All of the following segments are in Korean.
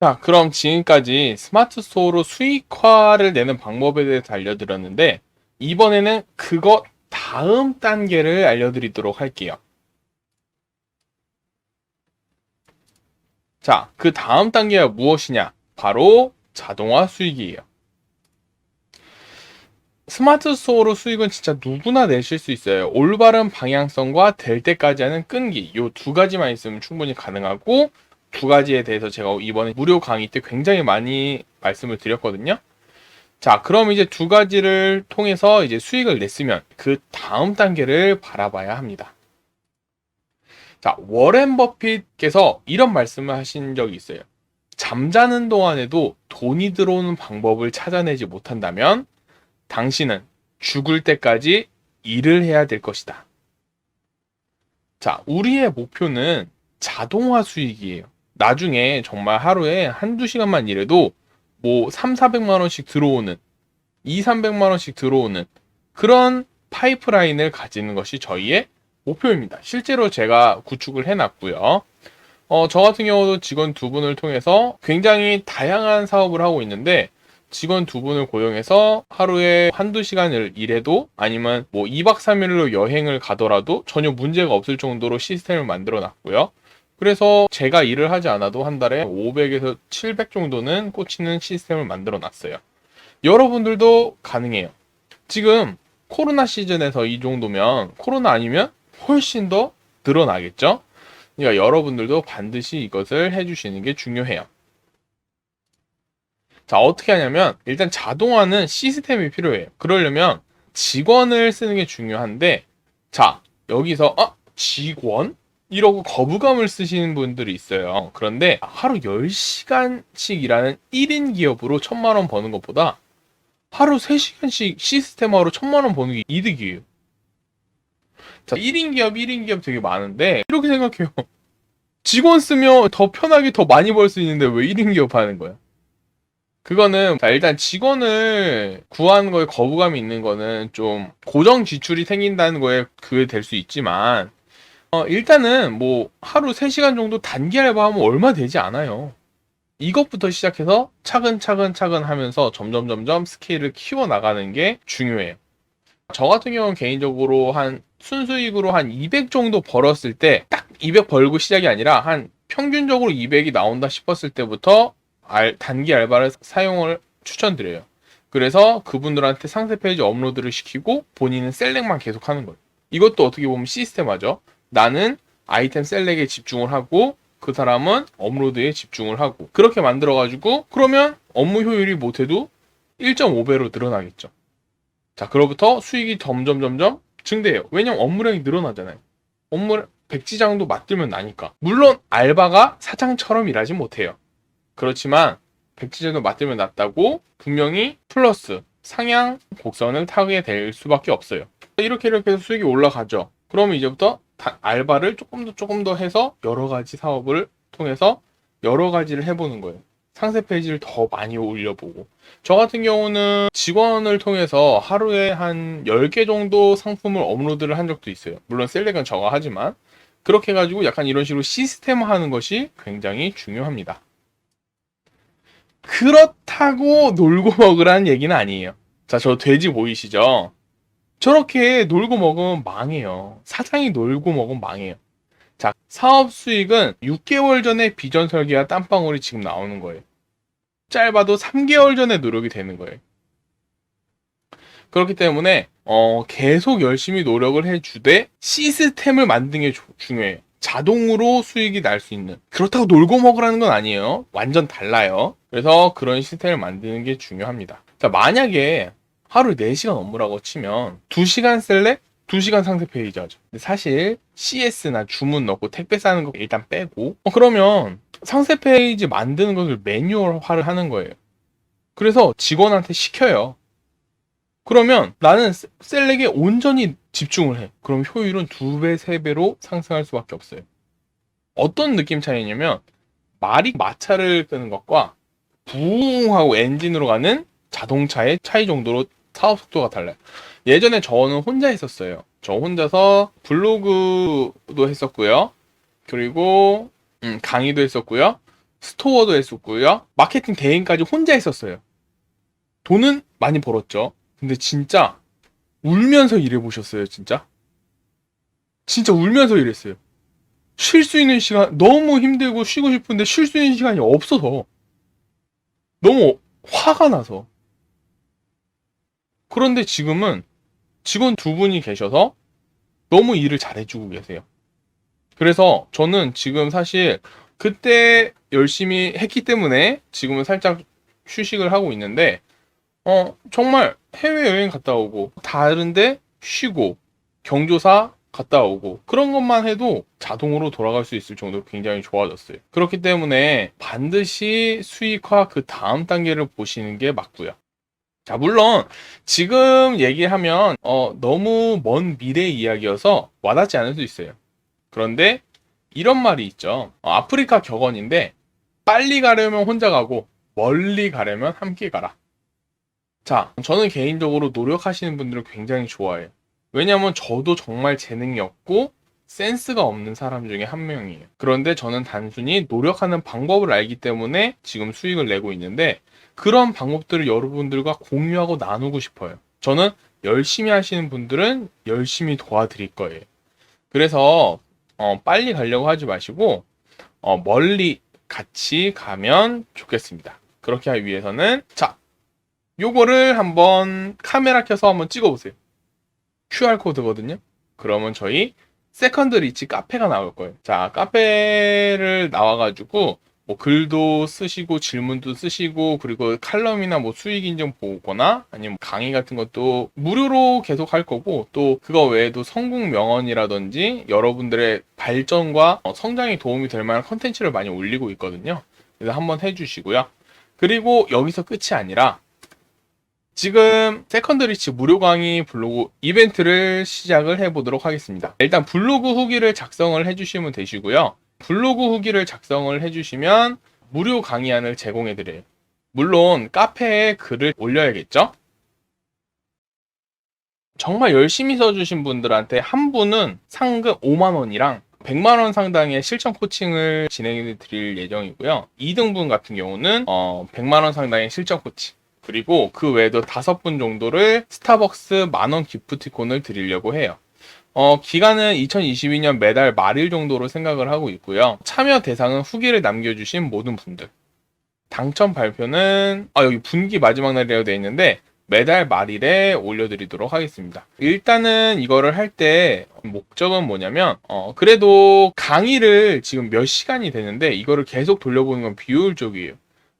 자, 그럼 지금까지 스마트 스토어로 수익화를 내는 방법에 대해서 알려드렸는데, 이번에는 그거 다음 단계를 알려드리도록 할게요. 자, 그 다음 단계가 무엇이냐? 바로 자동화 수익이에요. 스마트 스토어로 수익은 진짜 누구나 내실 수 있어요. 올바른 방향성과 될 때까지 하는 끈기. 요두 가지만 있으면 충분히 가능하고, 두 가지에 대해서 제가 이번에 무료 강의 때 굉장히 많이 말씀을 드렸거든요. 자, 그럼 이제 두 가지를 통해서 이제 수익을 냈으면 그 다음 단계를 바라봐야 합니다. 자, 워렌 버핏께서 이런 말씀을 하신 적이 있어요. 잠자는 동안에도 돈이 들어오는 방법을 찾아내지 못한다면 당신은 죽을 때까지 일을 해야 될 것이다. 자, 우리의 목표는 자동화 수익이에요. 나중에 정말 하루에 한두 시간만 일해도 뭐 3, 400만 원씩 들어오는 2, 300만 원씩 들어오는 그런 파이프라인을 가지는 것이 저희의 목표입니다. 실제로 제가 구축을 해놨고요. 어, 저 같은 경우도 직원 두 분을 통해서 굉장히 다양한 사업을 하고 있는데 직원 두 분을 고용해서 하루에 한두 시간을 일해도 아니면 뭐 2박 3일로 여행을 가더라도 전혀 문제가 없을 정도로 시스템을 만들어 놨고요. 그래서 제가 일을 하지 않아도 한 달에 500에서 700 정도는 꽂히는 시스템을 만들어 놨어요. 여러분들도 가능해요. 지금 코로나 시즌에서 이 정도면 코로나 아니면 훨씬 더 늘어나겠죠? 그러니까 여러분들도 반드시 이것을 해주시는 게 중요해요. 자, 어떻게 하냐면 일단 자동화는 시스템이 필요해요. 그러려면 직원을 쓰는 게 중요한데 자, 여기서 아, 직원? 이러고 거부감을 쓰시는 분들이 있어요. 그런데 하루 10시간씩 일하는 1인 기업으로 천만 원 버는 것보다 하루 3시간씩 시스템화로 천만 원 버는 게 이득이에요. 자, 1인 기업, 1인 기업 되게 많은데 이렇게 생각해요. 직원 쓰면 더 편하게 더 많이 벌 수 있는데 왜 1인 기업 하는 거야? 그거는 자, 일단 직원을 구하는 거에 거부감이 있는 거는 좀 고정 지출이 생긴다는 거에 그게 될 수 있지만 어, 일단은 뭐 하루 3시간 정도 단기 알바하면 얼마 되지 않아요. 이것부터 시작해서 차근차근 차근 하면서 점점 점점 스케일을 키워 나가는 게 중요해요. 저 같은 경우는 개인적으로 한 순수익으로 한 200 정도 벌었을 때 딱 200 벌고 시작이 아니라 한 평균적으로 200이 나온다 싶었을 때부터 알, 단기 알바를 사용을 추천드려요. 그래서 그분들한테 상세 페이지 업로드를 시키고 본인은 셀렉만 계속 하는 거예요. 이것도 어떻게 보면 시스템화죠. 나는 아이템 셀렉에 집중을 하고 그 사람은 업로드에 집중을 하고 그렇게 만들어 가지고 그러면 업무 효율이 못해도 1.5배로 늘어나겠죠. 자, 그로부터 수익이 점점 점점 증대해요. 왜냐면 업무량이 늘어나잖아요. 업무 백지장도 맞들면 나니까. 물론 알바가 사장처럼 일하지 못해요. 그렇지만 백지장도 맞들면 낫다고 분명히 플러스 상향 곡선을 타게 될 수밖에 없어요. 이렇게 이렇게 해서 수익이 올라가죠. 그러면 이제부터 다- 알바를 조금 더 조금 더 해서 여러 가지 사업을 통해서 여러 가지를 해보는 거예요. 상세 페이지를 더 많이 올려보고. 저 같은 경우는 직원을 통해서 하루에 한 10개 정도 상품을 업로드를 한 적도 있어요. 물론 셀렉은 저가 하지만. 그렇게 해가지고 약간 이런 식으로 시스템화 하는 것이 굉장히 중요합니다. 그렇다고 놀고 먹으라는 얘기는 아니에요. 자, 저 돼지 보이시죠? 저렇게 놀고 먹으면 망해요. 사장이 놀고 먹으면 망해요. 자, 사업 수익은 6개월 전에 비전 설계와 땀방울이 지금 나오는 거예요. 짧아도 3개월 전에 노력이 되는 거예요. 그렇기 때문에 어, 계속 열심히 노력을 해주되 시스템을 만드는 게 조- 중요해요. 자동으로 수익이 날 수 있는. 그렇다고 놀고 먹으라는 건 아니에요. 완전 달라요. 그래서 그런 시스템을 만드는 게 중요합니다. 자, 만약에 하루 4시간 업무라고 치면 2시간 셀렉, 2시간 상세 페이지 하죠. 근데 사실 CS나 주문 넣고 택배 싸는 거 일단 빼고 어, 그러면 상세 페이지 만드는 것을 매뉴얼화를 하는 거예요. 그래서 직원한테 시켜요. 그러면 나는 세- 셀렉에 온전히 집중을 해. 그럼 효율은 2배, 3배로 상승할 수밖에 없어요. 어떤 느낌 차이냐면 말이 마차를 끄는 것과 부웅 하고 엔진으로 가는 자동차의 차이 정도로 사업 속도가 달라요. 예전에 저는 혼자 했었어요. 저 혼자서 블로그도 했었고요. 그리고 음, 강의도 했었고요. 스토어도 했었고요. 마케팅 대행까지 혼자 했었어요. 돈은 많이 벌었죠. 근데 진짜 울면서 일해보셨어요, 진짜? 진짜 울면서 일했어요. 쉴 수 있는 시간, 너무 힘들고 쉬고 싶은데 쉴 수 있는 시간이 없어서. 너무 화가 나서. 그런데 지금은 직원 두 분이 계셔서 너무 일을 잘해주고 계세요. 그래서 저는 지금 사실 그때 열심히 했기 때문에 지금은 살짝 휴식을 하고 있는데, 어, 정말 해외여행 갔다 오고, 다른데 쉬고, 경조사 갔다 오고, 그런 것만 해도 자동으로 돌아갈 수 있을 정도로 굉장히 좋아졌어요. 그렇기 때문에 반드시 수익화 그 다음 단계를 보시는 게 맞고요. 자, 물론 지금 얘기하면 어, 너무 먼 미래 이야기여서 와닿지 않을 수 있어요. 그런데 이런 말이 있죠. 어, 아프리카 격언인데 빨리 가려면 혼자 가고 멀리 가려면 함께 가라. 자, 저는 개인적으로 노력하시는 분들을 굉장히 좋아해요. 왜냐면 저도 정말 재능이 없고 센스가 없는 사람 중에 한 명이에요. 그런데 저는 단순히 노력하는 방법을 알기 때문에 지금 수익을 내고 있는데 그런 방법들을 여러분들과 공유하고 나누고 싶어요. 저는 열심히 하시는 분들은 열심히 도와드릴 거예요. 그래서 어, 빨리 가려고 하지 마시고 어, 멀리 같이 가면 좋겠습니다. 그렇게 하기 위해서는 자 요거를 한번 카메라 켜서 한번 찍어보세요. QR 코드거든요. 그러면 저희 세컨드 리치 카페가 나올 거예요. 자 카페를 나와가지고 뭐 글도 쓰시고 질문도 쓰시고 그리고 칼럼이나 뭐 수익 인증 보거나 아니면 강의 같은 것도 무료로 계속 할 거고 또 그거 외에도 성공 명언이라든지 여러분들의 발전과 어, 성장에 도움이 될 만한 컨텐츠를 많이 올리고 있거든요. 그래서 한번 해주시고요. 그리고 여기서 끝이 아니라 지금 세컨드리치 무료 강의 블로그 이벤트를 시작을 해보도록 하겠습니다. 일단 블로그 후기를 작성을 해주시면 되시고요. 블로그 후기를 작성을 해주시면 무료 강의안을 제공해드려요. 물론 카페에 글을 올려야겠죠? 정말 열심히 써주신 분들한테 한 분은 상금 5만원이랑 100만원 상당의 실전 코칭을 진행해 드릴 예정이고요. 2등분 같은 경우는 어, 100만원 상당의 실전 코칭. 그리고 그 외에도 다섯 분 정도를 스타벅스 만원 기프티콘을 드리려고 해요. 어, 기간은 2022년 매달 말일 정도로 생각을 하고 있고요. 참여 대상은 후기를 남겨주신 모든 분들. 당첨 발표는, 아, 여기 분기 마지막 날이라고 되어 있는데, 매달 말일에 올려드리도록 하겠습니다. 일단은 이거를 할 때 목적은 뭐냐면, 어, 그래도 강의를 지금 몇 시간이 되는데, 이거를 계속 돌려보는 건 비효율적이에요.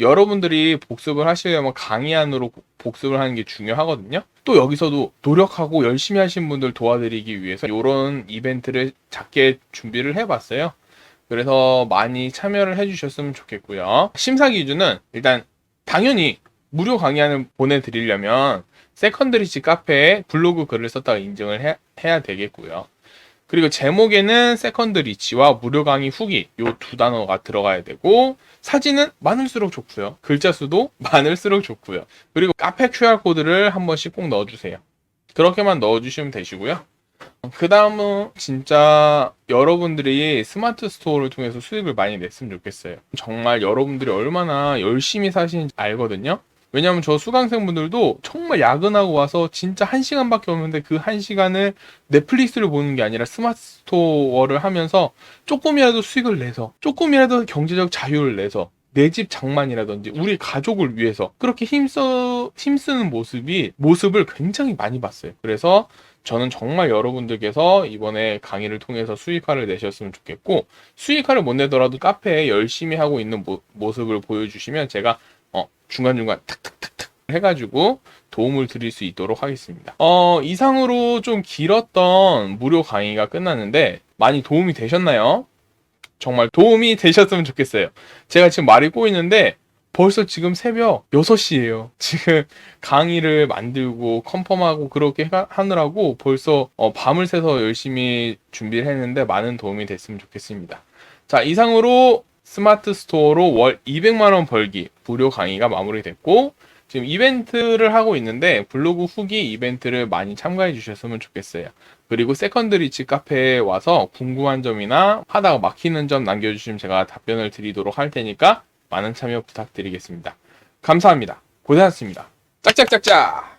여러분들이 복습을 하시려면 강의 안으로 복습을 하는 게 중요하거든요. 또 여기서도 노력하고 열심히 하신 분들 도와드리기 위해서 이런 이벤트를 작게 준비를 해봤어요. 그래서 많이 참여를 해주셨으면 좋겠고요. 심사 기준은 일단 당연히 무료 강의안을 보내드리려면 세컨드리치 카페에 블로그 글을 썼다가 인증을 해, 해야 되겠고요. 그리고 제목에는 세컨드 리치와 무료 강의 후기 요 두 단어가 들어가야 되고 사진은 많을수록 좋고요. 글자 수도 많을수록 좋고요. 그리고 카페 QR 코드를 한 번씩 꼭 넣어주세요. 그렇게만 넣어주시면 되시고요. 그 다음은 진짜 여러분들이 스마트 스토어를 통해서 수익을 많이 냈으면 좋겠어요. 정말 여러분들이 얼마나 열심히 사시는지 알거든요. 왜냐면 저 수강생분들도 정말 야근하고 와서 진짜 한 시간밖에 없는데 그 한 시간을 넷플릭스를 보는 게 아니라 스마트 스토어를 하면서 조금이라도 수익을 내서 조금이라도 경제적 자유를 내서 내 집 장만이라든지 우리 가족을 위해서 그렇게 힘써 힘쓰는 모습이 모습을 굉장히 많이 봤어요. 그래서 저는 정말 여러분들께서 이번에 강의를 통해서 수익화를 내셨으면 좋겠고 수익화를 못 내더라도 카페에 열심히 하고 있는 모, 모습을 보여주시면 제가 어, 중간중간 탁탁탁탁 해가지고 도움을 드릴 수 있도록 하겠습니다. 어, 이상으로 좀 길었던 무료 강의가 끝났는데 많이 도움이 되셨나요? 정말 도움이 되셨으면 좋겠어요. 제가 지금 말이 꼬이는데 벌써 지금 새벽 6시예요. 지금 강의를 만들고 컨펌하고 그렇게 하느라고 벌써 어, 밤을 새서 열심히 준비를 했는데 많은 도움이 됐으면 좋겠습니다. 자, 이상으로 스마트 스토어로 월 200만 원 벌기 무료 강의가 마무리됐고 지금 이벤트를 하고 있는데 블로그 후기 이벤트를 많이 참가해 주셨으면 좋겠어요. 그리고 세컨드리치 카페에 와서 궁금한 점이나 하다가 막히는 점 남겨주시면 제가 답변을 드리도록 할 테니까 많은 참여 부탁드리겠습니다. 감사합니다. 고생하셨습니다. 짝짝짝짝!